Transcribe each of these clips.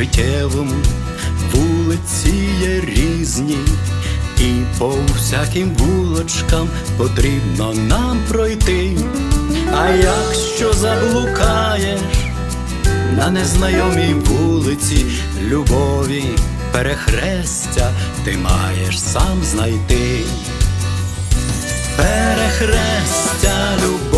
життєвому вулиці є різні, і по всяким вулочкам потрібно нам пройти. А якщо заблукаєш на незнайомій вулиці любові перехрестя ти маєш сам знайти. Перехрестя любові,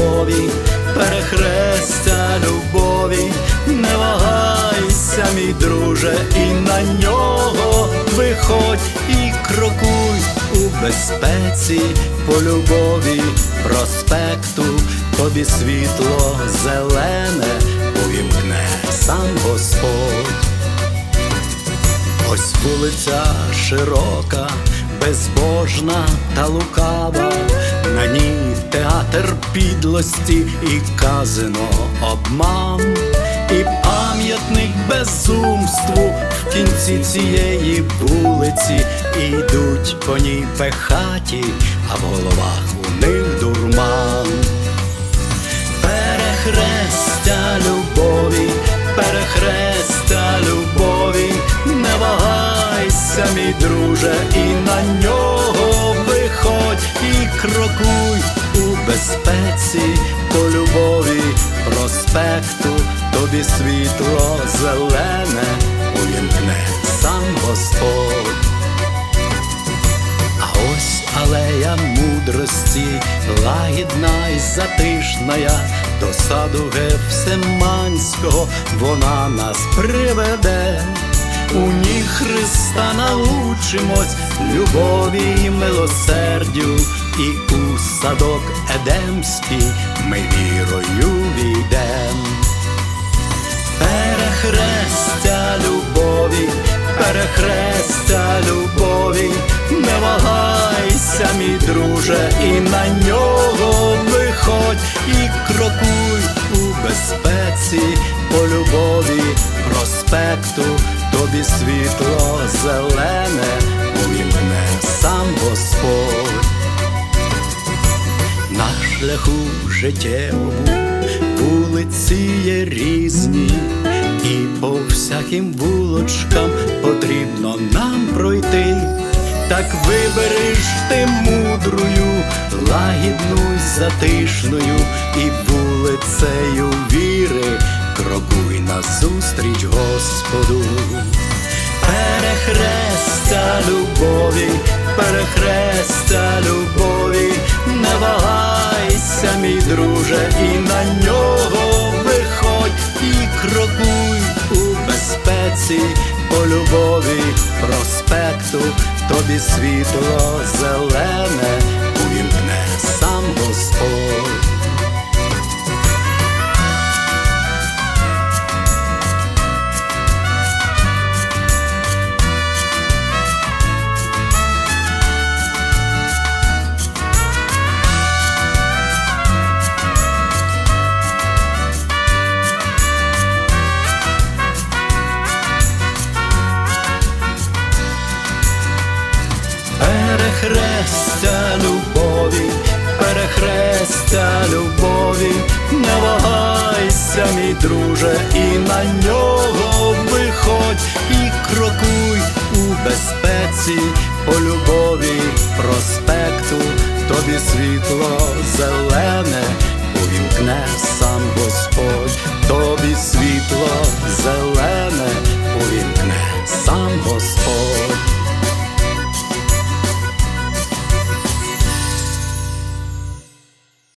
друже, і на нього. Виходь і крокуй у безпеці по любові, проспекту, тобі світло зелене, увімкне сам Господь. Ось вулиця широка, безбожна та лукава, на ній театр підлості і казино обман, і пам'ятник в кінці цієї вулиці ідуть по ній пехаті, а в головах у них дурман. Перехрестя любові, перехрестя любові, не вагайся, мій друже, і на нього виходь і крокуй у безпеці по любові, проспекту, тобі світло зелене, увімкне сам Господь. А ось алея мудрості, лагідна і затишная, до саду Гефсиманського вона нас приведе. У ній Христа научимось любові і милосердю, і у садок Едемський ми вірою війдем. Перехрестя вагайся, мій друже, і на нього виходь і крокуй у безпеці по любові, проспекту, тобі світло зелене, увімкне сам Господь. На шляху життєвому вулиці є різні, і по всяким вулочкам потрібно нам пройти. Так вибереш ти мудрою, лагідну затишною, і вулицею віри. Крокуй назустріч Господу. Перехрестя любові, перехрестя любові, не вагайся, мій друже, і на нього виходь і крокуй у безпеці по любові, проспекту, тобі світло зелене, увімкне сам Господь. перехрестя любові, перехрестя любові, не вагайся, мій друже, і на нього виходь, і крокуй у безпеці, по любові проспекту, тобі світло зелене, увімкне сам Господь, тобі світло зелене.